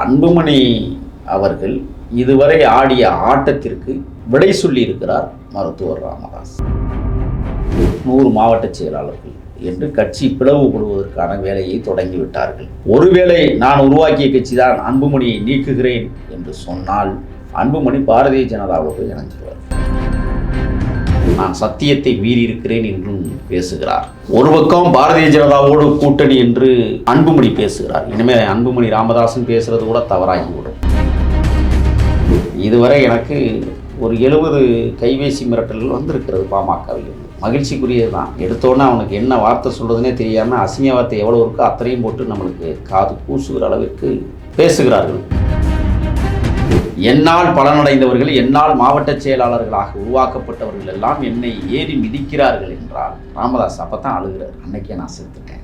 அன்புமணி அவர்கள் இதுவரை ஆடிய ஆட்டத்திற்கு விடை சொல்லியிருக்கிறார் மருத்துவர் ராமதாஸ். நூறு மாவட்ட செயலாளர்கள் என்று கட்சி பிளவுபடுவதற்கான வேலையை தொடங்கிவிட்டார்கள். ஒருவேளை நான் உருவாக்கிய கட்சி தான் அன்புமணியை நீக்குகிறேன் என்று சொன்னால் அன்புமணி பாரதிய ஜனதாவோடு இணைஞ்சிருவார் நான் சத்தியத்தை மீறியிருக்கிறேன் என்றும் பேசுகிறார். ஒரு பக்கம் பாரதிய ஜனதாவோடு கூட்டணி என்று அன்புமணி பேசுகிறார். இனிமேல் அன்புமணி ராமதாசன் பேசுறது கூட தவறாகிவிடும். இதுவரை எனக்கு ஒரு எழுபது கைபேசி மிரட்டல்கள் வந்திருக்கிறது பாமகவில். மகிழ்ச்சிக்குரியது தான். எடுத்தோன்னே அவனுக்கு என்ன வார்த்தை சொல்கிறதுனே தெரியாமல் அசிங்க வார்த்தை எவ்வளோ இருக்கோ அத்தனையும் போட்டு நம்மளுக்கு காது கூசுகிற அளவிற்கு பேசுகிறார்கள். என்னால் பலனடைந்தவர்கள் என்னால் மாவட்ட செயலாளர்களாக உருவாக்கப்பட்டவர்கள் எல்லாம் என்னை ஏறி மிதிக்கிறார்கள் என்றால் ராமதாஸ் அப்பத்தான் அழுகிறார். அன்னைக்கே நான் செத்துட்டேன்.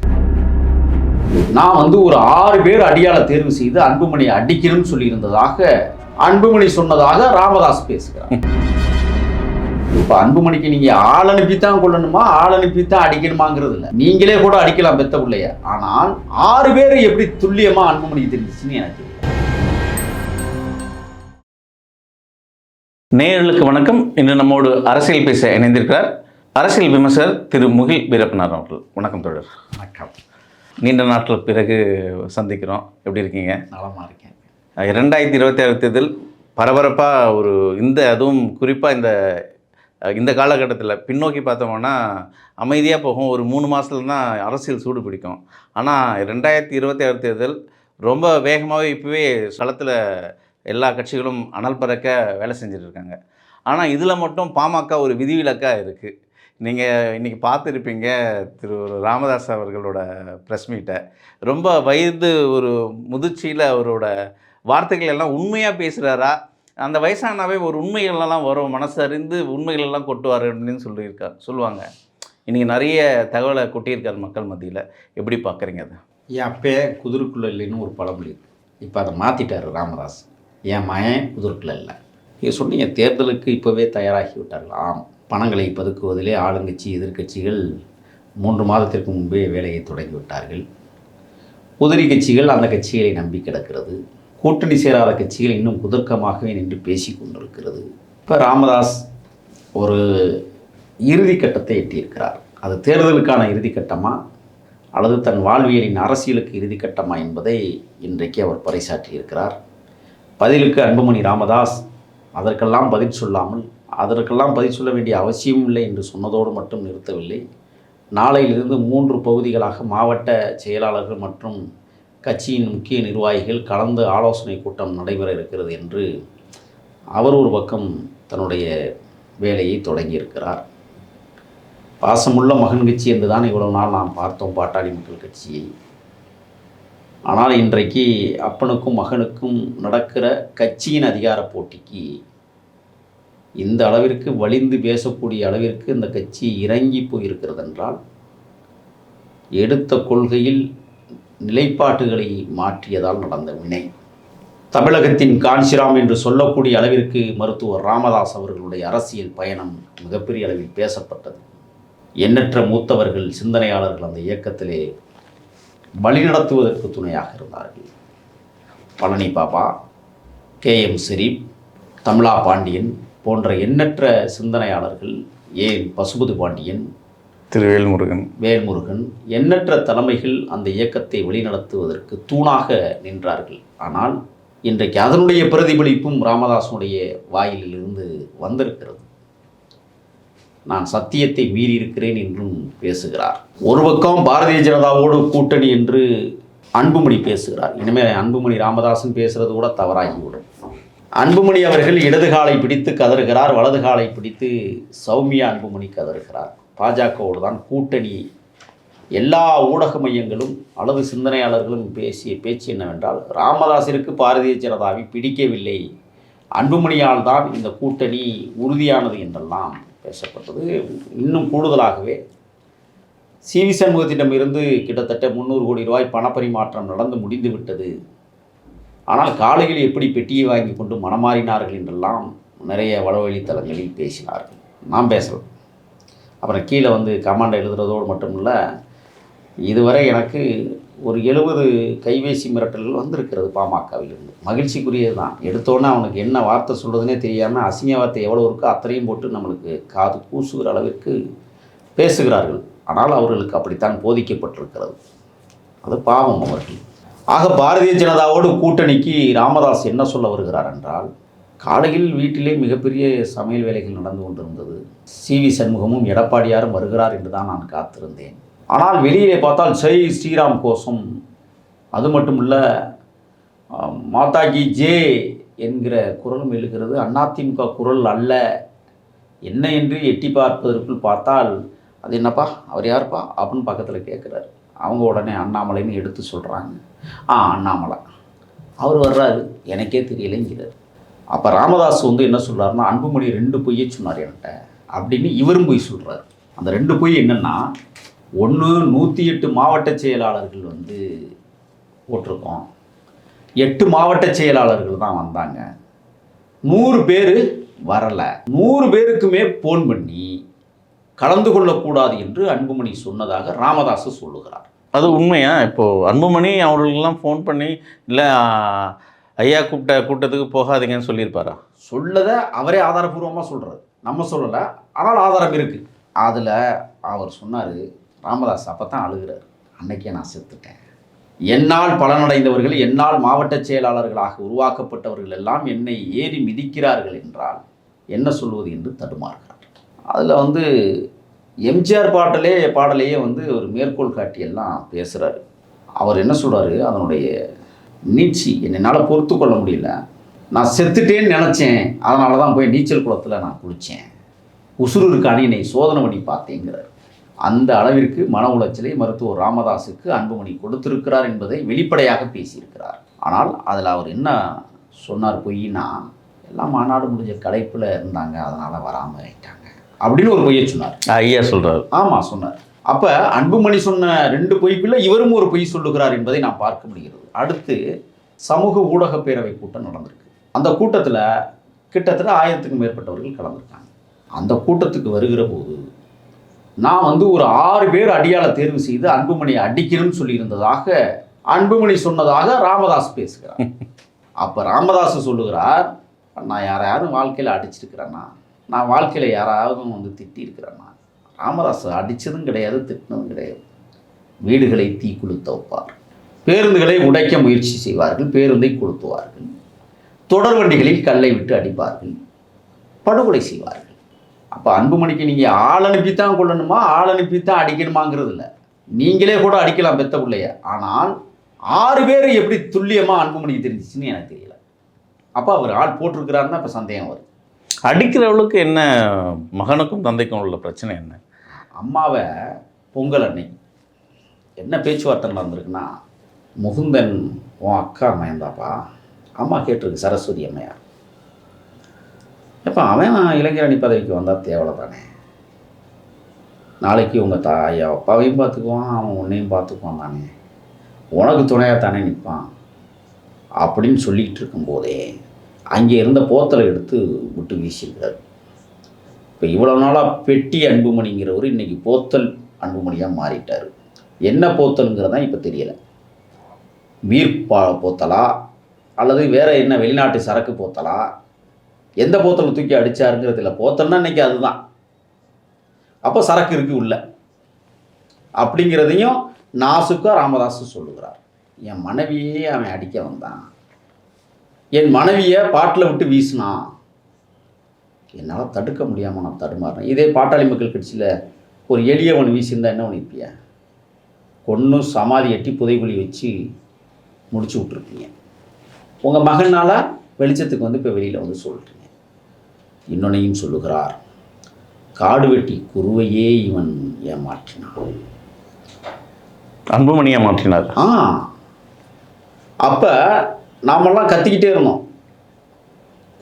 நான் வந்து ஒரு ஆறு பேர் அடியாள தேர்வு செய்து அன்புமணியை அடிக்கணும்னு சொல்லியிருந்ததாக அன்புமணி சொன்னதாக ராமதாஸ் பேசுகிறார். இப்ப அன்புமணிக்கு நீங்க ஆள் அனுப்பித்தான் கொள்ளணுமா? ஆள் அனுப்பித்தான் அடிக்கணுமாங்கிறது இல்லை. நீங்களே கூட அடிக்கலாம் பெத்த பிள்ளைய. ஆனால் ஆறு பேர் எப்படி துல்லியமா அன்புமணிக்கு தெரிஞ்சிச்சுன்னு எனக்கு நேயர்களுக்கு வணக்கம். இன்று நம்மோடு அரசியல் பேச இணைந்திருக்கிறார் அரசியல் விமர்சகர் திரு முகில் வீரப்பனார் அவர்கள். வணக்கம் தோழர். வணக்கம். நீண்ட நாட்களுக்கு பிறகு சந்திக்கிறோம். எப்படி இருக்கீங்க? நலமா இருக்கேன். ரெண்டாயிரத்தி இருபத்தி ஆறு தேர்தல் பரபரப்பாக ஒரு இந்த அதுவும் குறிப்பாக இந்த இந்த காலகட்டத்தில் பின்னோக்கி பார்த்தோம்னா அமைதியாக போகும். ஒரு மூணு மாதத்துல தான் அரசியல் சூடு பிடிக்கும். ஆனால் ரெண்டாயிரத்தி இருபத்தி ஆறு தேர்தல் ரொம்ப வேகமாகவே இப்போவே களத்தில் எல்லா கட்சிகளும் அனல் பறக்க வேலை செஞ்சுட்டு இருக்காங்க ஆனால் இதில் மட்டும் பாமக ஒரு விதிவிலக்காக இருக்குது நீங்கள் இன்றைக்கி பார்த்துருப்பீங்க திரு. ராமதாஸ் அவர்களோட ப்ரெஸ் மீட்டை ரொம்ப வயது ஒரு முதிர்ச்சியில் அவரோட வார்த்தைகள் எல்லாம் உண்மையாக பேசுகிறாரா அந்த வயசானாவே ஒரு உண்மைகளெல்லாம் வரும் மனசறிந்து உண்மைகளெல்லாம் கொட்டுவார் அப்படின்னு சொல்லியிருக்கார் சொல்லுவாங்க. இன்றைக்கி நிறைய தகவலை கொட்டியிருக்கார் மக்கள் மத்தியில். எப்படி பார்க்குறீங்க அதை? என் அப்பே குதிருக்குள்ள இல்லைன்னு ஒரு பழமொழி இப்போ அதை மாற்றிட்டார் ராமதாஸ். என் மயன் குதிரைக்குள்ள இல்லை. நீங்கள் சொன்னீங்க தேர்தலுக்கு இப்போவே தயாராகி விட்டார்களாம் பணங்களை பதுக்குவதிலே ஆளுங்கட்சி எதிர்க்கட்சிகள் மூன்று மாதத்திற்கு முன்பே வேலையை தொடங்கி விட்டார்கள் உதிரி கட்சிகள் அந்த கட்சிகளை நம்பி கிடக்கிறது. கூட்டணி சேராத கட்சிகள் இன்னும் குதர்க்கமாகவே நின்று பேசி கொண்டிருக்கிறது. இப்போ ராமதாஸ் ஒரு இறுதி கட்டத்தை எட்டியிருக்கிறார். அது தேர்தலுக்கான இறுதி கட்டமா? அல்லது தன் வாழ்வியலின் அரசியலுக்கு இறுதி கட்டமா என்பதை இன்றைக்கு அவர் பறைசாற்றியிருக்கிறார். பதிலுக்கு அன்புமணி ராமதாஸ் அதற்கெல்லாம் பதில் சொல்லாமல் அதற்கெல்லாம் பதில் சொல்ல வேண்டிய அவசியம் இல்லை என்று சொன்னதோடு மட்டும் நிறுத்தவில்லை. நாளையிலிருந்து மூன்று பகுதிகளாக மாவட்ட செயலாளர்கள் மற்றும் கட்சியின் முக்கிய நிர்வாகிகள் கலந்து ஆலோசனை கூட்டம் நடைபெற இருக்கிறது என்று அவர் ஒரு பக்கம் தன்னுடைய வேலையை தொடங்கியிருக்கிறார். பாசமுள்ள மகன் கட்சி என்றுதான் இவ்வளவு நாள் நாம் பார்த்தோம். பாட்டாளி மக்கள் கட்சியை ஆனால் இன்றைக்கு அப்பனுக்கும் மகனுக்கும் நடக்கிற கட்சியின் அதிகார போட்டிக்கு இந்த அளவிற்கு வலிந்து பேசக்கூடிய அளவிற்கு இந்த கட்சி இறங்கி போயிருக்கிறது என்றால் எடுத்த கொள்கையில் நிலைப்பாட்டுகளை மாற்றியதால் நடந்த வினை. தமிழகத்தின் காஞ்சிராம் என்று சொல்லக்கூடிய அளவிற்கு மருத்துவர் ராமதாஸ் அவர்களுடைய அரசியல் பயணம் மிகப்பெரிய அளவில் பேசப்பட்டது. எண்ணற்ற மூத்தவர்கள் சிந்தனையாளர்கள் அந்த இயக்கத்திலே வழிநடத்துவதற்கு துணையாக இருந்தார்கள். பழனி பாபா கே எம் ஷெரீப் தமிழா பாண்டியன் போன்ற எண்ணற்ற சிந்தனையாளர்கள் ஏன் பசுபதி பாண்டியன் திருவேல் முருகன் வேல்முருகன் எண்ணற்ற தலைமைகள் அந்த இயக்கத்தை வழிநடத்துவதற்கு தூணாக நின்றார்கள். ஆனால் இன்றைக்கு அதனுடைய பிரதிபலிப்பும் ராமதாசனுடைய வாயிலிருந்து வந்திருக்கிறது. நான் சத்தியத்தை மீறி இருக்கிறேன் என்றும் பேசுகிறார். ஒரு பக்கம் பாரதிய ஜனதாவோடு கூட்டணி என்று அன்புமணி பேசுகிறார். இனிமேல் அன்புமணி ராமதாசன் பேசுறது கூட தவறாகிவிடும். அன்புமணி அவர்கள் இடது காலை பிடித்து கதறுகிறார் வலது காலை பிடித்து சௌமியா அன்புமணி கதறுகிறார். பாஜகவோடு தான் கூட்டணி. எல்லா ஊடக மையங்களும் அல்லது சிந்தனையாளர்களும் பேசிய பேச்சு என்னவென்றால் ராமதாசிற்கு பாரதிய ஜனதாவை பிடிக்கவில்லை. அன்புமணியால் தான் இந்த கூட்டணி உறுதியானது என்றெல்லாம் பேசப்பட்டது. இன்னும் கூடுதலாகவே சிவி சண்முகத்திடமிருந்து கிட்டத்தட்ட முந்நூறு கோடி ரூபாய் பணப்பரிமாற்றம் நடந்து முடிந்து விட்டது. ஆனால் காலையில் எப்படி பெட்டியை வாங்கி கொண்டு மனமாறினார்கள் என்றெல்லாம் நிறைய வளவழித்தலங்களில் பேசினார்கள். நாம் பேசலாம். அப்புறம் கீழே வந்து கமாண்டை எழுதுறதோடு மட்டும் இல்லை இதுவரை எனக்கு ஒரு எழுபது கைவேசி மிரட்டல்கள் வந்திருக்கிறது பாமகவிலிருந்து. மகிழ்ச்சிக்குரியது தான் எடுத்தோன்னே அவனுக்கு என்ன வார்த்தை சொல்கிறதுனே தெரியாமல் அசிங்க வார்த்தை எவ்வளோ இருக்கோ அத்தனையும் போட்டு நம்மளுக்கு காது கூசுகிற அளவிற்கு பேசுகிறார்கள். ஆனால் அவர்களுக்கு அப்படித்தான் போதிக்கப்பட்டிருக்கிறது. அது பாவம் அவர்கள். ஆக பாரதிய ஜனதாவோடு கூட்டணிக்கு ராமதாஸ் என்ன சொல்ல வருகிறார் என்றால் காலையில் வீட்டிலே மிகப்பெரிய சமையல் வேலைகள் நடந்து கொண்டிருந்தது. சி வி சண்முகமும் எடப்பாடியாரும் வருகிறார் என்று தான் நான் காத்திருந்தேன். ஆனால் வெளியிலே பார்த்தால் ஜெய் ஸ்ரீராம் கோஷம். அது மட்டும் இல்லை மாதாஜி ஜே என்கிற குரலும் எழுகிறது. அதிமுக குரல் அல்ல. என்ன என்று எட்டி பார்ப்பதற்குள் பார்த்தால் அது என்னப்பா அவர் யாருப்பா அப்படின்னு பக்கத்தில் கேட்குறாரு. அவங்க உடனே அண்ணாமலைன்னு எடுத்து சொல்கிறாங்க ஆ அண்ணாமலை. அவர் வர்றாரு. எனக்கே தெரியலைங்கிறார். அப்போ ராமதாஸ் வந்து என்ன சொல்கிறார்னா அன்புமணி ரெண்டு பொய்யை சொன்னார் என்கிட்ட அப்படின்னு இவரும் பொய் சொல்கிறார் அந்த ரெண்டு பொய் என்னென்னா ஒன்று நூற்றி எட்டு மாவட்ட செயலாளர்கள் வந்து போட்டிருக்கோம். எட்டு மாவட்ட செயலாளர்கள் தான் வந்தாங்க. நூறு பேர் வரலை. நூறு பேருக்குமே ஃபோன் பண்ணி கலந்து கொள்ளக்கூடாது என்று அன்புமணி சொன்னதாக ராமதாஸ் சொல்லுகிறார். அது உண்மையா? இப்போது அன்புமணி அவர்களுக்கெல்லாம் ஃபோன் பண்ணி இல்லை ஐயா கூப்பிட்ட கூட்டத்துக்கு போகாதீங்கன்னு சொல்லியிருப்பாரா? சொல்லதை அவரே ஆதாரபூர்வமாக சொல்கிறார் நம்ம சொல்லலை ஆனால் ஆதாரம் இருக்குது அதில் அவர் சொன்னார் ராமதாஸ் அப்போ தான் அழுகிறார். அன்னைக்கே நான் செத்துட்டேன். என்னால் பலனடைந்தவர்கள் என்னால் மாவட்ட செயலாளர்களாக உருவாக்கப்பட்டவர்கள் எல்லாம் என்னை ஏறி மிதிக்கிறார்கள் என்றால் என்ன சொல்வது என்று தடுமாறுகிறார். அதில் வந்து எம்ஜிஆர் பாட்டிலே பாடலையே வந்து ஒரு மேற்கோள் காட்டி எல்லாம் பேசுகிறாரு அவர் என்ன சொல்கிறாரு அதனுடைய நீச்சி என்னால் பொறுத்து கொள்ள முடியல. நான் செத்துட்டேன்னு நினச்சேன். அதனால தான் போய் நீச்சல் குளத்தில் நான் குளித்தேன் உசுறு இருக்கான்னு என்னை சோதனை பண்ணி பார்த்தேங்கிறார். அந்த அளவிற்கு மன உளைச்சலை மருத்துவர் ராமதாஸுக்கு அன்புமணி கொடுத்திருக்கிறார் என்பதை வெளிப்படையாக பேசியிருக்கிறார். ஆனால் அதில் அவர் என்ன சொன்னார் பொய்னா எல்லாம் மாநாடு முடிஞ்ச கலைப்பில் இருந்தாங்க அதனால் வராமல் ஆயிட்டாங்க. அப்படின்னு ஒரு பொய்யை சொன்னார். ஐயா சொல்கிறாரு ஆமாம் சொன்னார். அப்போ அன்புமணி சொன்ன ரெண்டு பொய்க்குள்ள இவரும் ஒரு பொய் சொல்லுகிறார் என்பதை நாம் பார்க்க முடிகிறது. அடுத்து சமூக ஊடக பேரவை கூட்டம் நடந்திருக்கு. அந்த கூட்டத்தில் கிட்டத்தட்ட ஆயிரத்துக்கும் மேற்பட்டவர்கள் கலந்துருக்காங்க. அந்த கூட்டத்துக்கு வருகிற போது நான் வந்து ஒரு ஆறு பேர் அடியாளை தேர்வு செய்து அன்புமணியை அடிக்கணும்னு சொல்லியிருந்ததாக அன்புமணி சொன்னதாக ராமதாஸ் பேசுகிறார். அப்போ ராமதாஸ் சொல்லுகிறார் நான் யாரையாவது வாழ்க்கையில் அடிச்சிருக்கிறேன்னா நான் வாழ்க்கையில் யாராவது வந்து திட்டியிருக்கிறேன்னா ராமதாஸ் அடித்ததும் கிடையாது திட்டினதும் கிடையாது. வீடுகளை தீ கொளுத்த வைப்பார் பேருந்துகளை உடைக்க முயற்சி செய்வார்கள் பேருந்தை கொளுத்துவார்கள். தொடர் வண்டிகளில் கல்லை விட்டு அடிப்பார்கள். படுகொலை செய்வார்கள். அப்போ அன்புமணிக்கு நீங்கள் ஆள் அனுப்பித்தான் கொள்ளணுமா? ஆள் அனுப்பித்தான் அடிக்கணுமாங்கிறது இல்லை நீங்களே கூட அடிக்கலாம் பெத்த பிள்ளைய. ஆனால் ஆறு பேர் எப்படி துல்லியமாக அன்புமணிக்கு தெரிஞ்சிச்சுன்னு எனக்கு தெரியல. அப்போ அவர் ஆள் போட்டிருக்கிறாருன்னா இப்போ சந்தேகம் வருது. அடிக்கிறவளுக்கு என்ன மகனுக்கும் தந்தைக்கும் உள்ள பிரச்சனை என்ன? அம்மாவை பொங்கல் அன்னைக்கு என்ன பேச்சுவார்த்தை நடந்திருக்குன்னா முகுந்தன் உன் அக்கா மயந்தாப்பா அம்மா கேட்டிருக்கு சரஸ்வதி அம்மையார். எப்போ அவன் இளைஞரணி பதவிக்கு வந்தால் தேவலை தானே நாளைக்கு உங்கள் தாய் அப்பாவையும் பார்த்துக்குவான் அவன் உன்னையும் பார்த்துக்குவான் தானே? உனக்கு துணையாக தானே நிற்பான்? அப்படின்னு சொல்லிக்கிட்டு இருக்கும்போதே அங்கே இருந்த போத்தலை எடுத்து விட்டு வீசியிருக்கிறார். இப்போ இவ்வளோ நாளாக பெட்டி அன்புமணிங்கிறவர் இன்னைக்கு போத்தல் அன்புமணியாக மாறிட்டார். என்ன போத்தலுங்கிறதான் இப்போ தெரியலை. வீர் பா போத்தலா? அல்லது வேறு என்ன வெளிநாட்டு சரக்கு போத்தலா? எந்த போத்தலை தூக்கி அடித்தாருங்கிறது இல்லை போத்தல்னா இன்னைக்கு அதுதான். அப்போ சரக்கு இருக்கு உள்ள. அப்படிங்கிறதையும் நாசுக்கா ராமதாஸு சொல்லுகிறார். என் மனைவியே அவன் அடிக்க வந்தான். என் மனைவியை பாட்டில் விட்டு வீசினான். என்னால் தடுக்க முடியாமல் நான் தடுமாறினேன். இதே பாட்டாளி மக்கள் கட்சியில் ஒரு எளியவன் வீசியிருந்தா என்ன பண்ணிருப்பிய? கொன்று சமாதி எட்டி புதைகுழி வச்சு முடிச்சு விட்ருப்பீங்க உங்கள் மகனால் வெளிச்சத்துக்கு வந்து இப்போ வெளியில் வந்து சொல்கிறேன் இன்னொன்னையும் சொல்லுகிறார் காடு வெட்டி குருவையே இவன் ஏமாற்றினான். அன்புமணியை மாற்றினார் ஆ அப்போ நாமெல்லாம் கத்திக்கிட்டே இருந்தோம்.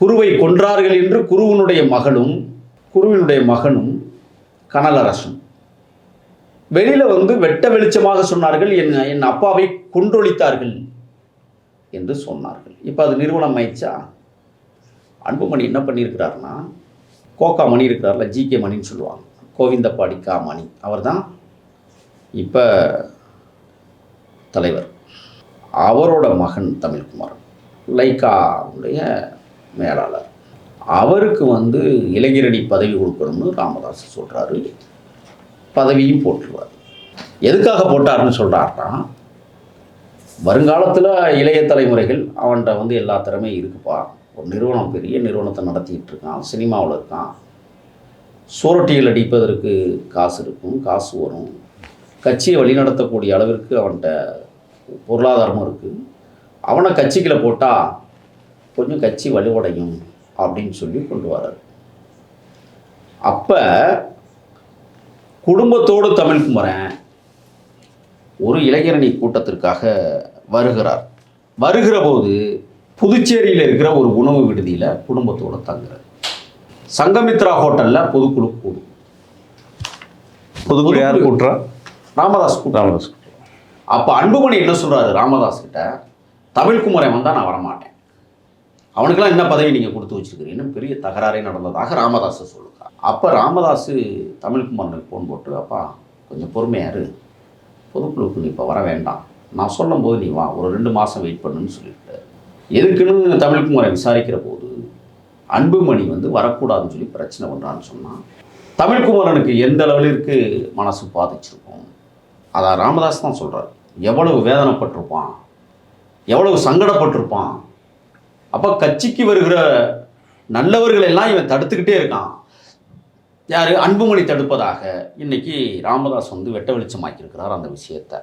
குருவை கொன்றார்கள் என்று குருவனுடைய மகளும் குருவினுடைய மகனும் கனலரசும். வெளியில் வந்து வெட்ட வெளிச்சமாக சொன்னார்கள் என் என் அப்பாவை கொன்றொழித்தார்கள் என்று சொன்னார்கள். இப்போ அது நிறுவனம் ஆயிடுச்சா? அன்புமணி என்ன பண்ணியிருக்கிறாருன்னா கோகா மணி இருக்கிறார்ல ஜி கே மணின்னு சொல்லுவாங்க. கோவிந்தப்பாடி கா மணி. அவர் தான் இப்போ தலைவர். அவரோட மகன் தமிழ்குமார். லைக்காவுடைய மேலாளர். அவருக்கு வந்து இளைஞரணி பதவி கொடுக்கணும்னு ராமதாஸ் சொல்கிறாரு பதவியும் போட்டுருவார். எதுக்காக போட்டாருன்னு சொல்கிறார்னா வருங்காலத்தில் இளைய தலைமுறைகள் அவன்கிட்ட வந்து எல்லா திறமையும் இருக்குப்பா. ஒரு நிறுவனம் பெரிய நிறுவனத்தை நடத்திக்கிட்டு இருக்கான் சினிமாவில் இருக்கான். சோரட்டியில் அடிப்பதற்கு காசு இருக்கும் காசு வரும். கட்சியை வழிநடத்தக்கூடிய அளவிற்கு அவன்கிட்ட பொருளாதாரமும் இருக்குது அவனை கட்சிக்குள்ளே போட்டால் கொஞ்சம் கட்சி வலுவடையும் அப்படின்னு சொல்லி கொண்டு வரார். அப்போ குடும்பத்தோடு தமிழ்குமரன் ஒரு இளைஞரணி கூட்டத்திற்காக வருகிறார். வருகிற போது புதுச்சேரியில் இருக்கிற ஒரு உணவு விடுதியில் குடும்பத்தோடு தங்குறார் சங்கமித்ரா ஹோட்டலில் பொதுக்குழு கூடும். புதுக்குடி யார் கூட்டுறா? ராமதாஸ் ராமதாஸ் அப்போ அன்புமணி என்ன சொல்கிறாரு ராமதாஸ் கிட்ட? தமிழ்குமரன் வந்தால் நான் வரமாட்டேன். அவனுக்கெல்லாம் என்ன பதவி நீங்கள் கொடுத்து வச்சிருக்கிறீங்கன்னு பெரிய தகராறே நடந்ததாக ராமதாஸ் சொல்லுறார் அப்போ ராமதாஸ் தமிழ்குமரனுக்கு ஃபோன் போட்டு அப்பா கொஞ்சம் பொறுமையாரு பொதுக்குழுவுக்கு நீ இப்போ வர வேண்டாம். நான் சொல்லும்போது நீ வா. ஒரு ரெண்டு மாதம் வெயிட் பண்ணுன்னு சொல்லியிருக்காரு எதுக்குன்னு தமிழ்குமாரை விசாரிக்கிற போது அன்புமணி வந்து வரக்கூடாதுன்னு சொல்லி பிரச்சனை பண்ணுறான்னு சொன்னான். தமிழ்குமரனுக்கு எந்த அளவிற்கு மனசு பாதிச்சிருக்கும்? அதான் ராமதாஸ் தான் சொல்கிறார் எவ்வளவு வேதனைப்பட்டிருப்பான்? எவ்வளவு சங்கடப்பட்டிருப்பான்? அப்போ கட்சிக்கு வருகிற நல்லவர்களெல்லாம் இவன் தடுத்துக்கிட்டே இருக்கான். யார்? அன்புமணி தடுப்பதாக இன்னைக்கு ராமதாஸ் வந்து வெட்ட வெளிச்சமாக்கியிருக்கிறார் அந்த விஷயத்தை.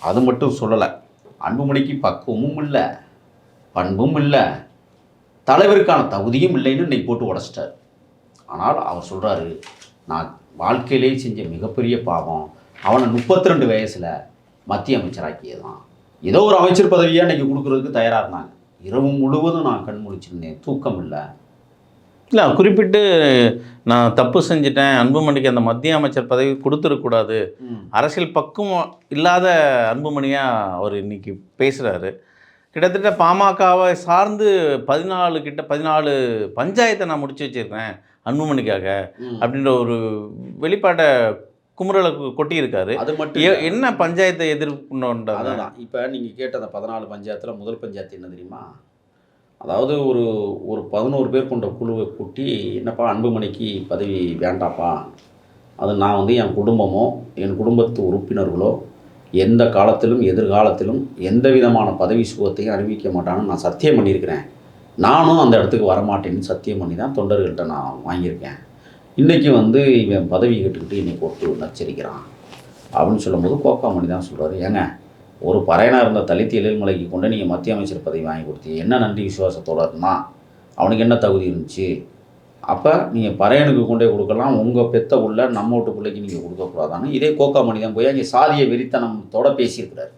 அது மட்டும் சொல்லலை. அன்புமணிக்கு பக்குவமும் இல்லை. பண்பும் இல்லை. தலைவருக்கான தகுதியும் இல்லைன்னு இன்னைக்கு போட்டு உடச்சிட்டார். ஆனால் அவர் சொல்கிறாரு நான் வாழ்க்கையிலே செஞ்ச மிகப்பெரிய பாவம் அவனை முப்பத்தி ரெண்டு வயசில் மத்திய அமைச்சராக்கியதான். ஏதோ ஒரு அமைச்சர் பதவியாக இன்னைக்கு கொடுக்குறதுக்கு தயாராக இருந்தாங்க. இரவு முழுவதும் நான் கண் முழிச்சிருந்தேன். தூக்கம் இல்லை. இல்லை குறிப்பிட்டு நான் தப்பு செஞ்சிட்டேன். அன்புமணிக்கு அந்த மத்திய அமைச்சர் பதவி கொடுத்துடக்கூடாது அரசியல் பக்குவம் இல்லாத அன்புமணியாக அவர் இன்னைக்கு பேசுகிறாரு கிட்டத்தட்ட பாமகவை சார்ந்து பதினாலு கிட்ட பதினாலு பஞ்சாயத்தை நான் முடிச்சு வச்சிருக்கேன் அன்புமணிக்காக. அப்படின்ற ஒரு வெளிப்பாட்டை குமுறலை கொட்டியிருக்காரு அது மட்டும். என்ன பஞ்சாயத்தை எதிர்ப்புன்னு அதுதான் இப்போ நீங்கள் கேட்ட அந்த பதினாலு பஞ்சாயத்தில் முதல் பஞ்சாயத்து என்ன தெரியுமா அதாவது ஒரு ஒரு பதினோரு பேர் கொண்ட குழுவை கூட்டி என்னப்பா அன்புமணிக்கு பதவி வேண்டாப்பா அது நான் வந்து என் குடும்பமோ என் குடும்பத்து உறுப்பினர்களோ எந்த காலத்திலும் எதிர்காலத்திலும் எந்த விதமான பதவி சுகத்தையும் அறிவிக்க மாட்டான்னு நான் சத்தியம் பண்ணியிருக்கிறேன். நானும் அந்த இடத்துக்கு வரமாட்டேன்னு சத்தியம் பண்ணி தான் தொண்டர்கள்ட்ட நான் வாங்கியிருக்கேன். இன்றைக்கி வந்து இவன் பதவி கேட்டுக்கிட்டு இன்றைக்கி போட்டு நச்சரிக்கிறான் அப்படின்னு சொல்லும்போது கோக்காமணி தான் சொல்கிறாரு ஏங்க ஒரு பறையனாக இருந்த தலித் எழில்மலைக்கு கொண்டு நீங்கள் மத்திய அமைச்சர் பதவி வாங்கி கொடுத்தீங்க. என்ன நன்றி விசுவாசத்தோடு இருந்தான் அவனுக்கு என்ன தகுதி இருந்துச்சு? அப்போ நீங்கள் பறையனுக்கு கொண்டே கொடுக்கலாம். உங்கள் பெத்த உள்ள நம்ம வீட்டு பிள்ளைக்கு நீங்கள் கொடுக்கக்கூடாதான்னு. இதே கோக்கா மனிதன் போய் அங்கே சாதிய வெறித்தனத்தோட பேசியிருக்கிறார்.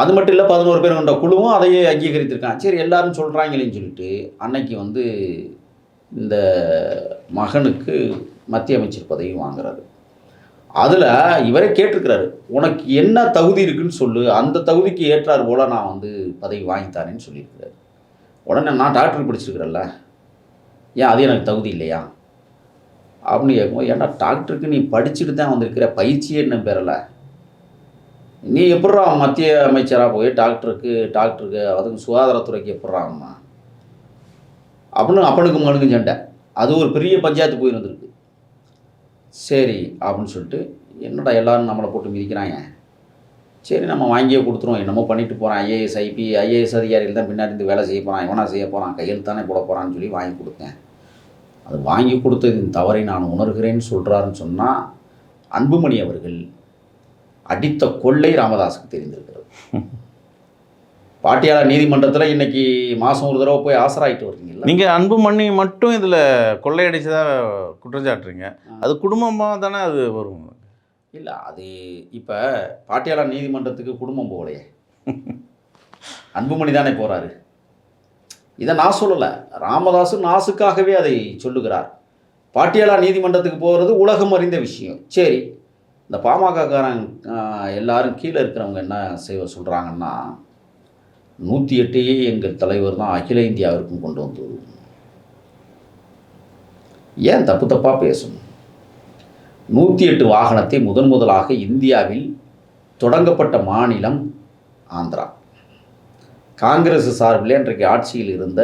அது மட்டும் இல்லை பதினோரு பேர் கொண்ட குழுவும் அதையே அங்கீகரித்திருக்கான் சரி எல்லாரும் சொல்கிறாங்களேன்னு சொல்லிட்டு அன்னைக்கு வந்து இந்த மகனுக்கு மத்திய அமைச்சர் பதவி வாங்குறாரு. அதில் இவரே கேட்டிருக்கிறாரு உனக்கு என்ன தகுதி இருக்குன்னு சொல்லு. அந்த தகுதிக்கு ஏற்றார் போல் நான் வந்து பதவி வாங்கித்தாரேன்னு சொல்லியிருக்கிறாரு. உடனே நான் டாக்டர் படிச்சிருக்கிறேன்ல. ஏன் அது எனக்கு தகுதி இல்லையா? அப்படின்னு கேட்கும்போது ஏன்டா டாக்டருக்கு நீ படிச்சுட்டு தான் வந்திருக்கிற? பயிற்சியே என்ன பெறலை. நீ எப்பட்றா மத்திய அமைச்சராக போய் டாக்டருக்கு டாக்டருக்கு அதுக்கு சுகாதாரத்துறைக்கு எப்பட்றாம்மா அப்படின்னு அப்பனுக்கு மகனுக்கும் சண்டை. அது ஒரு பெரிய பஞ்சாயத்து போயிருந்திருக்கு. சரி அப்படின்னு சொல்லிட்டு என்னடா எல்லோரும் நம்மளை போட்டு மிதிக்கிறாங்க? சரி நம்ம வாங்கியே கொடுத்துருவோம். என்னமோ பண்ணிட்டு போகிறான் ஐஏஎஸ் ஐபி ஐஏஎஸ் அதிகாரிகள் தான் பின்னாடி இருந்து வேலை செய்ய போகிறான் இவனா செய்ய போகிறான் கையெழுத்தானே போட போகிறான்னு சொல்லி வாங்கி கொடுத்தேன். அது வாங்கி கொடுத்ததின் தவறை நான் உணர்கிறேன்னு சொல்கிறாருன்னு சொன்னால் அன்புமணி அவர்கள் அடித்த கொள்ளை ராமதாஸுக்கு தெரிந்திருக்கிறது. பாட்டியாளர் நீதிமன்றத்தில் இன்னைக்கு மாதம் ஒரு தடவை போய் ஆசராயிட்டு வர்றீங்கல்ல நீங்கள் அன்புமணி மட்டும் இதில் கொள்ளையடிச்சதா குற்றஞ்சாட்டுறீங்க. அது குடும்பமாக தானே அது வரும். இல்லை அது இப்போ பாட்டியாளர் நீதிமன்றத்துக்கு குடும்பம் போகலையே. அன்புமணி தானே போகிறாரு இதை நான் சொல்லலை. ராமதாசு நாசுக்காகவே அதை சொல்லுகிறார். பாட்டியாளர் நீதிமன்றத்துக்கு போகிறது உலகம் அறிந்த விஷயம். சரி இந்த பாமகக்காரன் எல்லாரும் கீழே இருக்கிறவங்க என்ன செய்வ சொல்கிறாங்கன்னா நூற்றி எட்டையே எங்கள் தலைவர் தான் அகில இந்தியாவிற்கும் கொண்டு வந்தது ஏன் தப்பு தப்பாக பேசணும்? நூற்றி எட்டு வாகனத்தை முதன் முதலாக இந்தியாவில் தொடங்கப்பட்ட மாநிலம் ஆந்திரா. காங்கிரஸ் சார்பில் இன்றைக்கு ஆட்சியில் இருந்த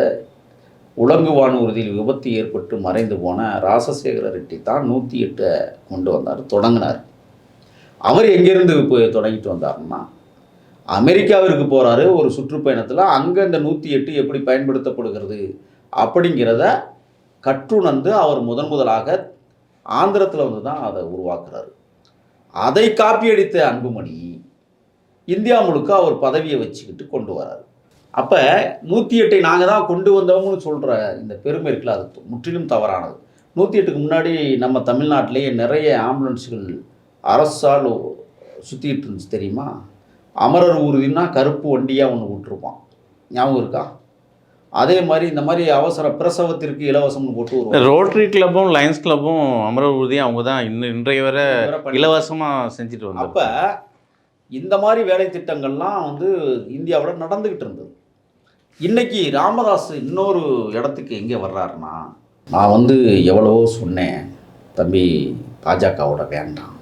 உலங்கு வானூர்தியில் விபத்து ஏற்பட்டு மறைந்து போன ராசசேகர ரெட்டி தான் நூற்றி எட்டை கொண்டு வந்தார் தொடங்கினார். அவர் எங்கேருந்து இப்போ தொடங்கிட்டு வந்தாருன்னா அமெரிக்காவிற்கு போகிறாரு ஒரு சுற்றுப்பயணத்தில் அங்கே இந்த நூற்றி எட்டு எப்படி பயன்படுத்தப்படுகிறது அப்படிங்கிறத கற்றுணர்ந்து அவர் முதன் முதலாக ஆந்திரத்தில் வந்து தான் அதை உருவாக்குறாரு. அதை காப்பியடித்த அன்புமணி இந்தியா முழுக்க அவர் பதவியை வச்சுக்கிட்டு கொண்டு வராரு. அப்போ நூற்றி எட்டை நாங்கள் தான் கொண்டு வந்தோம்னு சொல்கிற இந்த பெருமை இருக்குல்ல அது முற்றிலும் தவறானது. நூற்றி எட்டுக்கு முன்னாடி நம்ம தமிழ்நாட்டிலேயே நிறைய ஆம்புலன்ஸுகள் அரசால் சுற்றிக்கிட்டு இருந்துச்சு தெரியுமா? அமரர் ஊர்தின்னா கருப்பு வண்டியாக ஒன்று விட்டுருப்பான். ஞாபகம் இருக்கா? அதே மாதிரி இந்த மாதிரி அவசர பிரசவத்திற்கு இலவசம்னு போட்டு ரோட்டரி கிளப்பும் லைன்ஸ் கிளப்பும் அமரர் உறுதியும் அவங்க தான் இன்னும் இன்றைய வரை இலவசமாக செஞ்சுட்டு வந்தாங்க அப்போ இந்த மாதிரி வேலை திட்டங்கள்லாம் வந்து இந்தியாவில் நடந்துக்கிட்டு இருந்தது. இன்னைக்கு ராமதாஸ் இன்னொரு இடத்துக்கு எங்கே வர்றாருன்னா நான் வந்து எவ்வளவோ சொன்னேன் தம்பி பாஜகவோட வேண்டாம்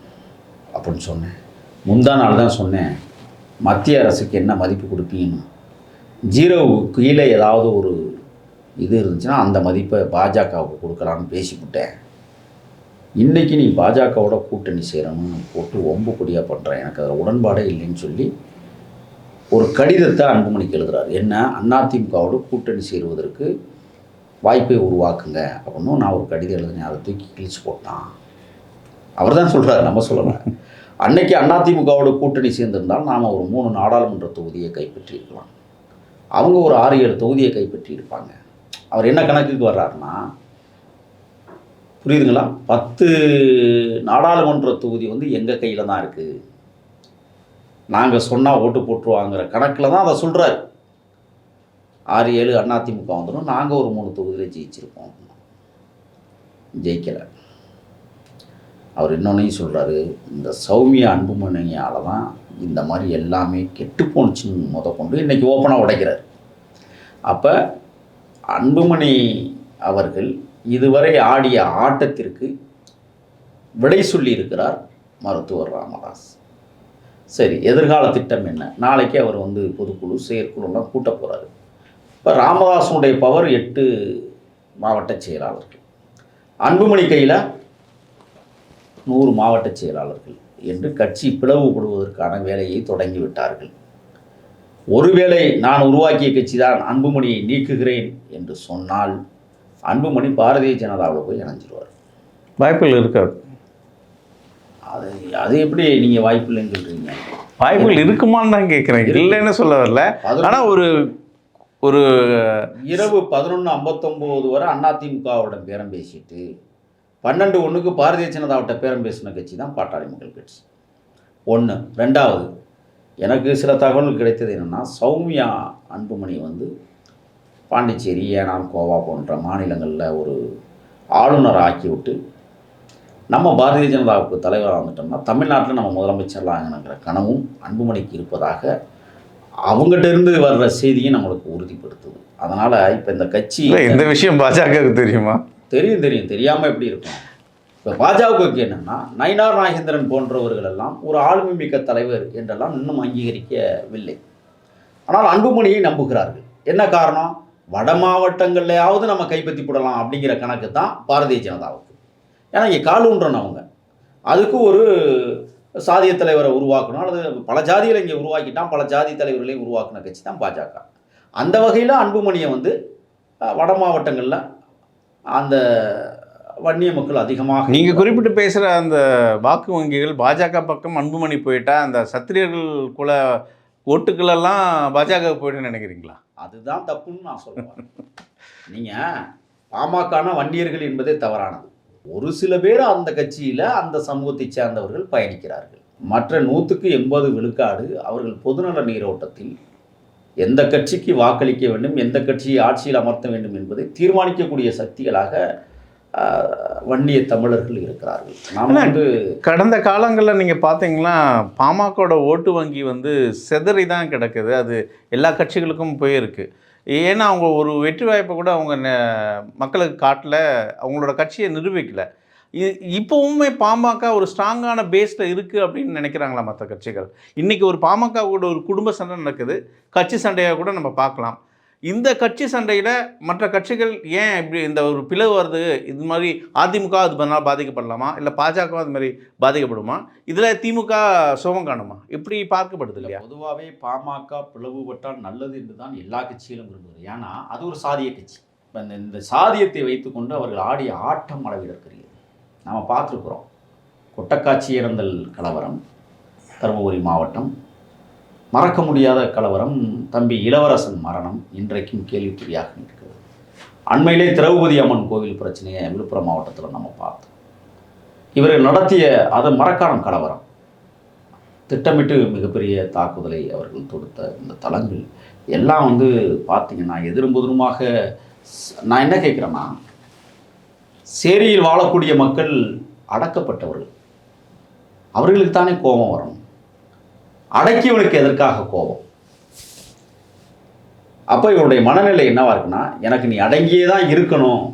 அப்படின்னு சொன்னேன். முந்தா நாள் தான் சொன்னேன் மத்திய அரசுக்கு என்ன மதிப்பு கொடுப்பீங்கன்னு ஜீரோவுக்கு கீழே ஏதாவது ஒரு இது இருந்துச்சுன்னா அந்த மதிப்பை பாஜகவுக்கு கொடுக்கலான்னு பேசிவிட்டேன். இன்றைக்கி நீ பாஜகவோட கூட்டணி சேரணும்னு போட்டு ஒம்பு கொடியாக பண்ணுறேன் எனக்கு அதில் உடன்பாடே இல்லைன்னு சொல்லி ஒரு கடிதத்தை அன்புமணிக்கு எழுதுறாரு. என்ன? அதிமுகவோட கூட்டணி சேருவதற்கு வாய்ப்பை உருவாக்குங்க அப்படின்னு நான் ஒரு கடிதம் எழுதினேன் அதை தூக்கி கிழிச்சு போட்டான். அவர் தான் சொல்கிறாரு நம்ம சொல்லலை. அன்னைக்கு அதிமுகவோட கூட்டணி சேர்ந்திருந்தால் நாம் ஒரு மூணு நாடாளுமன்ற தொகுதியை கைப்பற்றியிருக்கலாம். அவங்க ஒரு ஆறு ஏழு தொகுதியை கைப்பற்றி இருப்பாங்க அவர் என்ன கணக்குக்கு வர்றாருன்னா புரியுதுங்களா? பத்து நாடாளுமன்ற தொகுதி வந்து எங்கள் கையில் தான் இருக்குது நாங்கள் சொன்னால் ஓட்டு போட்டுருவாங்கிற கணக்கில் தான் அதை சொல்கிறாரு ஆறு ஏழு அதிமுக வந்துடும் நாங்கள் ஒரு மூணு தொகுதியில் ஜெயிச்சிருப்போம். ஜெயிக்கலை. அவர் இன்னொன்னையும் சொல்கிறாரு இந்த சௌமியா அன்புமணியால் தான் இந்த மாதிரி எல்லாமே கெட்டு போணுச்சுன்னு முத கொண்டு இன்றைக்கி ஓப்பனாக உடைக்கிறார். அப்போ அன்புமணி அவர்கள் இதுவரை ஆடிய ஆட்டத்திற்கு விடை சொல்லியிருக்கிறார் மருத்துவர் ராமதாஸ். சரி எதிர்கால திட்டம் என்ன? நாளைக்கு அவர் வந்து பொதுக்குழு செயற்குழுலாம் கூட்ட போகிறாரு இப்போ ராமதாஸுடைய பவர் எட்டு மாவட்ட செயலாளர்கள். அன்புமணி கையில் நூறு மாவட்ட செயலாளர்கள். என்று கட்சி பிளவுபடுவதற்கான வேலையை தொடங்கி விட்டார்கள் ஒருவேளை நான் உருவாக்கிய கட்சி தான் அன்புமணியை நீக்குகிறேன் என்று சொன்னால் அன்புமணி பாரதிய ஜனதாவில் போய் இணைஞ்சிருவார். வாய்ப்புகள் இருக்காது. அது அது எப்படி நீங்கள் வாய்ப்பு இல்லைன்னு சொல்கிறீங்க வாய்ப்புகள் இருக்குமான்னு தான் கேட்குறேன் இல்லைன்னு சொல்ல வரல. ஆனால் ஒரு ஒரு இரவு பதினொன்று ஐம்பத்தொம்போது வரை அதிமுகவோட பேரம் பேசிட்டு பன்னெண்டு ஒன்றுக்கு பாரதிய ஜனதாவிட்ட பேரம் பேசின கட்சி தான் பாட்டாளி மக்கள் கட்சி. ஒன்று ரெண்டாவது எனக்கு சில தகவல்கள் கிடைத்தது என்னென்னா சௌமியா அன்புமணி வந்து பாண்டிச்சேரி ஏனாம் கோவா போன்ற மாநிலங்களில் ஒரு ஆளுநர் ஆக்கிவிட்டு நம்ம பாரதிய ஜனதாவுக்கு தலைவராக வந்துட்டோம்னா தமிழ்நாட்டில் நம்ம முதலமைச்சர்லாங்கிற கனவும் அன்புமணிக்கு இருப்பதாக அவங்ககிட்ட இருந்து வர்ற செய்தியும் நம்மளுக்கு உறுதிப்படுத்துது. அதனால் இப்போ இந்த கட்சி இந்த விஷயம் பாஜகவுக்கு தெரியுமா? தெரியும் தெரியும். தெரியாமல் எப்படி இருக்கும்? இப்போ பாஜகவுக்கு என்னென்னா நயினார் நாகேந்திரன் போன்றவர்கள் எல்லாம் ஒரு ஆளுமை மிக்க தலைவர் என்றெல்லாம் இன்னும் அங்கீகரிக்கவில்லை. ஆனால் அன்புமணியை நம்புகிறார்கள். என்ன காரணம்? வட மாவட்டங்கள்லையாவது நம்ம கைப்பற்றி போடலாம் அப்படிங்கிற கணக்கு தான் பாரதிய ஜனதாவுக்கு. ஏன்னா இங்கே கால் அவங்க. அதுக்கு ஒரு சாதிய தலைவரை உருவாக்கணும். அல்லது பல ஜாதிகளை இங்கே உருவாக்கிட்டான் பல ஜாதி தலைவர்களையும் உருவாக்கின கட்சி தான் பாஜக. அந்த வகையில் அன்புமணியை வந்து வட மாவட்டங்களில் அந்த வன்னிய மக்கள் அதிகமாக நீங்கள் குறிப்பிட்டு பேசுகிற அந்த வாக்கு வங்கிகள் பாஜக பக்கம் அன்புமணி போயிட்டா அந்த சத்திரியர்கள் குல ஓட்டுக்களெல்லாம் பாஜக போயிட்டுன்னு நினைக்கிறீங்களா? அதுதான் தப்புன்னு நான் சொல்லுவேன் நீங்கள் பாமகனா வன்னியர்கள் என்பதே தவறானது. ஒரு சில பேர் அந்த கட்சியில் அந்த சமூகத்தை சேர்ந்தவர்கள் பயணிக்கிறார்கள். மற்ற நூற்றுக்கு எண்பது விழுக்காடு அவர்கள் பொதுநல நீரோட்டத்தில் எந்த கட்சிக்கு வாக்களிக்க வேண்டும் எந்த கட்சியை ஆட்சியில் அமர்த்த வேண்டும் என்பதை தீர்மானிக்கக்கூடிய சக்திகளாக வன்னிய தமிழர்கள் இருக்கிறார்கள். நாம் வந்து கடந்த காலங்களில் நீங்கள் பார்த்தீங்கன்னா பாமகவோட ஓட்டு வங்கி வந்து செதறி தான் கிடக்குது. அது எல்லா கட்சிகளுக்கும் போயிருக்கு. ஏன்னா அவங்க ஒரு வெற்றி வாய்ப்பை கூட அவங்க ந- மக்களுக்கு காட்டல அவங்களோட கட்சியை நிரூபிக்கல. இப்பவுமே பாமக ஒரு ஸ்ட்ராங்கான பேஸில் இருக்குது அப்படின்னு நினைக்கிறாங்களா மற்ற கட்சிகள்? இன்றைக்கி ஒரு பாமக கூட ஒரு குடும்ப சண்டை நடக்குது. கட்சி சண்டையாக கூட நம்ம பார்க்கலாம். இந்த கட்சி சண்டையில் மற்ற கட்சிகள் ஏன் இப்படி இந்த ஒரு பிளவு வருது? இது மாதிரி அதிமுக அது பண்ணால் பாதிக்கப்படலாமா? இல்லை பாஜக அது மாதிரி பாதிக்கப்படுமா? இதில் திமுக சோகம் காணுமா? இப்படி பார்க்கப்படுது இல்லையா? பொதுவாகவே பாமக பிளவுபட்டால் நல்லது என்று தான் எல்லா கட்சிகளும் விரும்புகிறது. ஏன்னா அது ஒரு சாதிய கட்சி. இப்ப இந்த- சாதியத்தை வைத்துக்கொண்டு அவர்கள் ஆடிய ஆட்டம் அளவிடற்கிறது நாம் பார்த்துருக்குறோம். கொட்டக்காட்சி இறந்தல் கலவரம் தருமபுரி மாவட்டம். மறக்க முடியாத கலவரம் தம்பி இளவரசன் மரணம் இன்றைக்கும் கேள்விக்குறியாக இருக்கிறது அண்மையிலே திரௌபதி அம்மன் கோவில் பிரச்சனையை விழுப்புரம் மாவட்டத்தில் நம்ம பார்த்தோம். இவர்கள் நடத்திய அது மரக்காணம் கலவரம். திட்டமிட்டு மிகப்பெரிய தாக்குதலை அவர்கள் தொடுத்த இந்த தளங்கள் எல்லாம் வந்து பார்த்தீங்கன்னா எதிரும் புதிருமாக நான் என்ன கேட்குறேன்னா சேரியில் வாழக்கூடிய மக்கள் அடக்கப்பட்டவர்கள். அவர்களுக்கு தானே கோபம் வரணும். அடக்கியவனுக்கு எதற்காக கோபம்? அப்போ இவனுடைய மனநிலை என்னவாக இருக்குன்னா எனக்கு நீ அடங்கியே தான் இருக்கணும்.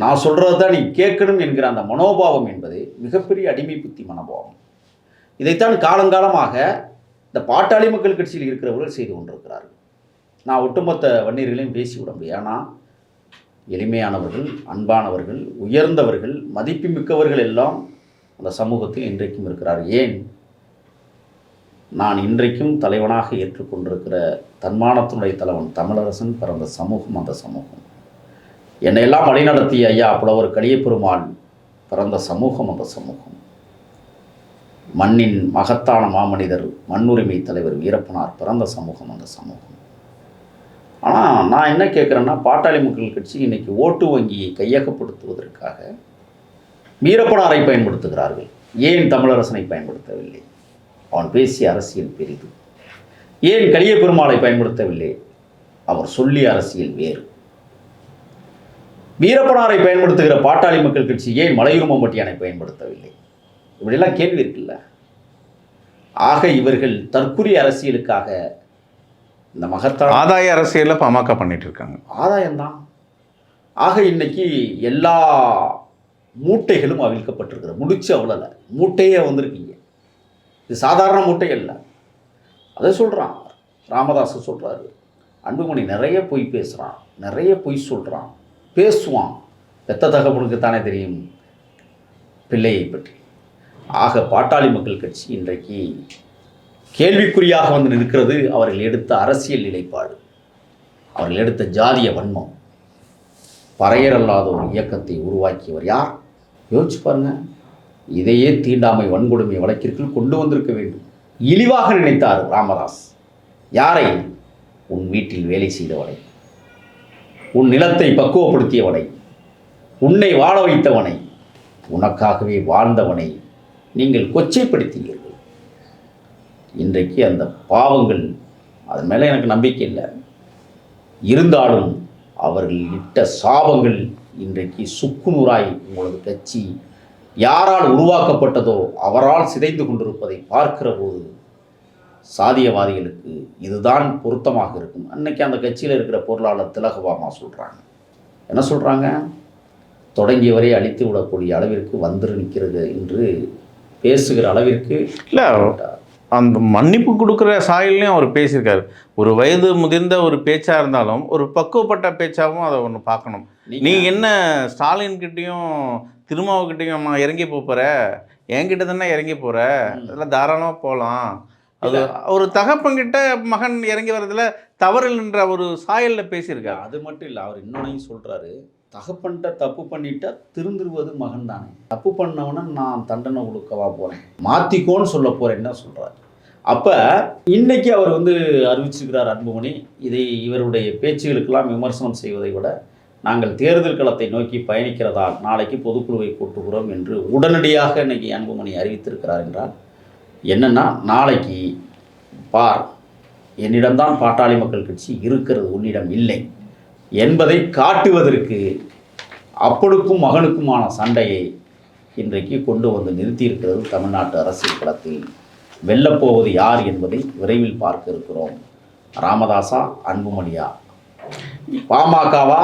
நான் சொல்கிறது தான் நீ கேட்கணும் என்கிற அந்த மனோபாவம் என்பது மிகப்பெரிய அடிமை புத்தி மனோபாவம். இதைத்தான் காலங்காலமாக இந்த பாட்டாளி மக்கள் கட்சியில் இருக்கிறவர்கள் செய்து கொண்டிருக்கிறார்கள். நான் ஒட்டுமொத்த வன்னியர்களையும் பேசிவிட முடியும். ஏன்னா எளிமையானவர்கள் அன்பானவர்கள் உயர்ந்தவர்கள் மதிப்புமிக்கவர்கள் எல்லாம் அந்த சமூகத்தில் இன்றைக்கும் இருக்கிறார். ஏன்? நான் இன்றைக்கும் தலைவனாக ஏற்றுக்கொண்டிருக்கிற தன்மானத்தினுடைய தலைவன் தமிழரசன் பிறந்த சமூகம் அந்த சமூகம். என்னையெல்லாம் வழிநடத்திய ஐயா புலவர் கலியபெருமாள் பிறந்த சமூகம் அந்த சமூகம். மண்ணின் மகத்தான மாமனிதர் மண்ணுரிமை தலைவர் வீரப்பனார் பிறந்த சமூகம் அந்த சமூகம். ஆனால் நான் என்ன கேட்குறேன்னா பாட்டாளி மக்கள் கட்சி இன்றைக்கி ஓட்டு வங்கியை கையகப்படுத்துவதற்காக வீரப்பனாரை பயன்படுத்துகிறார்கள். ஏன் தமிழரசனை பயன்படுத்தவில்லை? அவன் பேசிய அரசியல் பெரிது. ஏன் கலிய பெருமாளை பயன்படுத்தவில்லை? அவர் சொல்லிய அரசியல் வேறு. வீரப்பனாரை பயன்படுத்துகிற பாட்டாளி மக்கள் கட்சி ஏன் மலையுருமம்பட்டியானை பயன்படுத்தவில்லை? இப்படிலாம் கேள்வி இருக்குல்ல? ஆக இவர்கள் தற்குறி அரசியலுக்காக இந்த மகத்தான ஆதாய அரசியலில் பாமக பண்ணிட்டு இருக்காங்க ஆதாயம்தான். ஆக இன்னைக்கு எல்லா மூட்டைகளும் அவிழ்க்கப்பட்டிருக்கிற முடிச்சு அவ்வளோல மூட்டையே வந்திருக்கீங்க. இது சாதாரண மூட்டை அல்ல. அதை சொல்கிறான் ராமதாஸ் சொல்கிறாரு அன்புமணி நிறைய பொய் பேசுகிறான் நிறைய பொய் சொல்கிறான் பேசுவான். பெத்த தகவலுக்கு தானே தெரியும் பிள்ளையை பற்றி. ஆக பாட்டாளி மக்கள் கட்சி இன்றைக்கு கேள்விக்குறியாக வந்து நிற்கிறது அவர்கள் எடுத்த அரசியல் நிலைப்பாடு. அவர்கள் எடுத்த ஜாதிய வன்மம். பறையரல்லாத ஒரு இயக்கத்தை உருவாக்கியவர் யார்? யோசிச்சு பாருங்க. இதையே தீண்டாமை வன்கொடுமை வழக்கிற்குள் கொண்டு வந்திருக்க வேண்டும். இழிவாக நினைத்தார் ராமதாஸ். யாரை? உன் வீட்டில் வேலை செய்தவனை. உன் நிலத்தை பக்குவப்படுத்தியவனை. உன்னை வாழ வைத்தவனை. உனக்காகவே வாழ்ந்தவனை நீங்கள் கொச்சைப்படுத்தீர்கள் இன்றைக்கு அந்த பாவங்கள் அதன் மேலே எனக்கு நம்பிக்கை இல்லை. இருந்தாலும் அவர்கள் இட்ட சாபங்கள் இன்றைக்கு சுக்குநூறாய் உங்களது கட்சி யாரால் உருவாக்கப்பட்டதோ அவரால் சிதைந்து கொண்டிருப்பதை பார்க்கிற போது சாதியவாதிகளுக்கு இதுதான் பொருத்தமாக இருக்கும். அன்னைக்கு அந்த கட்சியில் இருக்கிற பொருளாளர் திலகபாமா சொல்கிறாங்க என்ன சொல்கிறாங்க தொடங்கியவரை அழித்து விடக்கூடிய அளவிற்கு வந்து நிற்கிறது என்று பேசுகிற அளவிற்கு இல்லை அந்த மன்னிப்பு கொடுக்குற சாயல்லையும் அவர் பேசியிருக்காரு. ஒரு வயது முதிர்ந்த ஒரு பேச்சாக இருந்தாலும் ஒரு பக்குவப்பட்ட பேச்சாகவும் அதை ஒன்று பார்க்கணும். நீ என்ன ஸ்டாலின் கிட்டேயும் திருமாவுக்கிட்டேயும் இறங்கி போகிற என்கிட்ட தானே இறங்கி போகிற அதெல்லாம் தாராளமாக போகலாம் அது ஒரு தகப்பங்கிட்ட மகன் இறங்கி வர்றதுல தவறில்ன்ற ஒரு சாயலில் பேசியிருக்காரு. அது மட்டும் இல்லை அவர் இன்னொன்னையும் சொல்கிறாரு தகப்பன்ட்ட தப்பு பண்ணிட்டா திருந்துருவது மகன் தானே தப்பு பண்ணவன நான் தண்டனை கொடுக்கவா போகிறேன் மாற்றிக்கோன்னு சொல்ல போகிறேன் என்ன சொல்கிறார் அப்போ இன்னைக்கு அவர் வந்து அறிவிச்சிருக்கிறார் அன்புமணி இதை இவருடைய பேச்சுகளுக்கெல்லாம் விமர்சனம் செய்வதை விட நாங்கள் தேர்தல் களத்தை நோக்கி பயணிக்கிறதால் நாளைக்கு பொதுக்குழுவை கூட்டுகிறோம் என்று உடனடியாக இன்னைக்கு அன்புமணி அறிவித்திருக்கிறார் என்றால் என்னன்னா நாளைக்கு பார் என்னிடம்தான் பாட்டாளி மக்கள் கட்சி இருக்கிறது உன்னிடம் இல்லை. என்பதை காட்டுவதற்கு அப்பனுக்கும் மகனுக்குமான சண்டையை இன்றைக்கு கொண்டு வந்து நிறுத்தியிருக்கிறது தமிழ்நாட்டு அரசியல் களத்தில். வெல்லப்போவது யார் என்பதை விரைவில் பார்க்க இருக்கிறோம். ராமதாசா அன்புமணியா? பாமகவா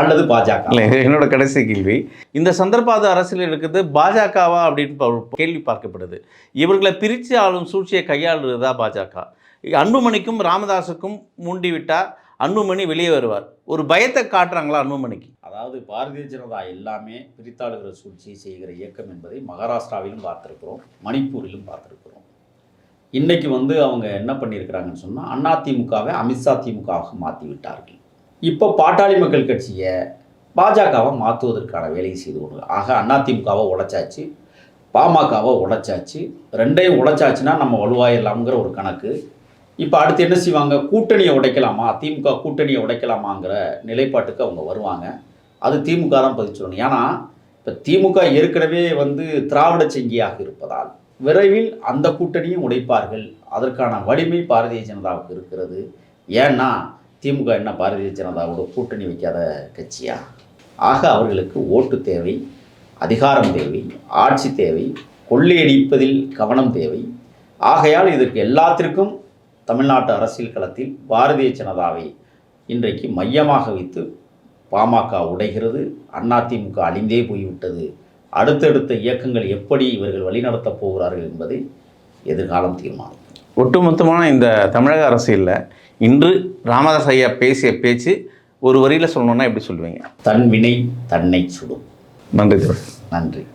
அல்லது பாஜக இல்லை என்னோட கடைசி கேள்வி. இந்த சந்தர்ப்பாத அரசியல் இருக்கிறது பாஜகவா அப்படின்னு கேள்வி பார்க்கப்படுது. இவர்களை பிரித்து ஆளும் சூழ்ச்சியை கையாளுறதா பாஜக? அன்புமணிக்கும் ராமதாஸுக்கும் மூண்டிவிட்டால் அன்புமணி வெளியே வருவார். ஒரு பயத்தை காட்டுறாங்களா அன்புமணிக்கு அதாவது பாரதிய ஜனதா எல்லாமே பிரித்தாளுகிற சூழ்ச்சியை செய்கிற இயக்கம் என்பதை மகாராஷ்டிராவிலும் பார்த்துருக்குறோம் மணிப்பூரிலும் பார்த்துருக்குறோம். இன்றைக்கி வந்து அவங்க என்ன பண்ணியிருக்கிறாங்கன்னு சொன்னால் அதிமுகவை அமித்ஷா திமுகவாக மாற்றி விட்டார்கள். இப்போ பாட்டாளி மக்கள் கட்சியை பாஜகவை மாற்றுவதற்கான வேலையை செய்து கொண்டு ஆக அதிமுகவை உடைச்சாச்சு பாமகவை உடைச்சாச்சு ரெண்டையும் உடைச்சாச்சுன்னா நம்ம வலுவாயிடலாம்ங்கிற ஒரு கணக்கு இப்போ அடுத்து என்ன செய்வாங்க? கூட்டணியை உடைக்கலாமா? திமுக கூட்டணியை உடைக்கலாமாங்கிற நிலைப்பாட்டுக்கு அவங்க வருவாங்க. அது திமுக தான் பதிச்சிடணும் ஏன்னா இப்போ திமுக ஏற்கனவே வந்து திராவிட செங்கியாக இருப்பதால் விரைவில் அந்த கூட்டணியும் உடைப்பார்கள். அதற்கான வலிமை பாரதிய ஜனதாவுக்கு இருக்கிறது. ஏன்னா திமுக என்ன பாரதிய ஜனதாவோட கூட்டணி வைக்காத கட்சியா? ஆக அவர்களுக்கு ஓட்டு தேவை அதிகாரம் தேவை ஆட்சி தேவை கொள்ளையடிப்பதில் கவனம் தேவை. ஆகையால் இதற்கு எல்லாத்திற்கும் தமிழ்நாட்டு அரசியல் களத்தில் பாரதிய ஜனதாவை இன்றைக்கு மையமாக வைத்து பாமக உடைகிறது. அதிமுக அழிந்தே போய்விட்டது. அடுத்தடுத்த இயக்கங்கள் எப்படி இவர்கள் வழிநடத்தப் போகிறார்கள் என்பதை எதிர்காலம் தீர்மானம். ஒட்டுமொத்தமான இந்த தமிழக அரசியலில் இன்று ராமதாஸ் ஐயா பேசிய பேச்சு ஒரு வரியில் சொல்லணும்னா எப்படி சொல்லுவீங்க? தன் வினை தன்னை சுடும். நன்றி நன்றி.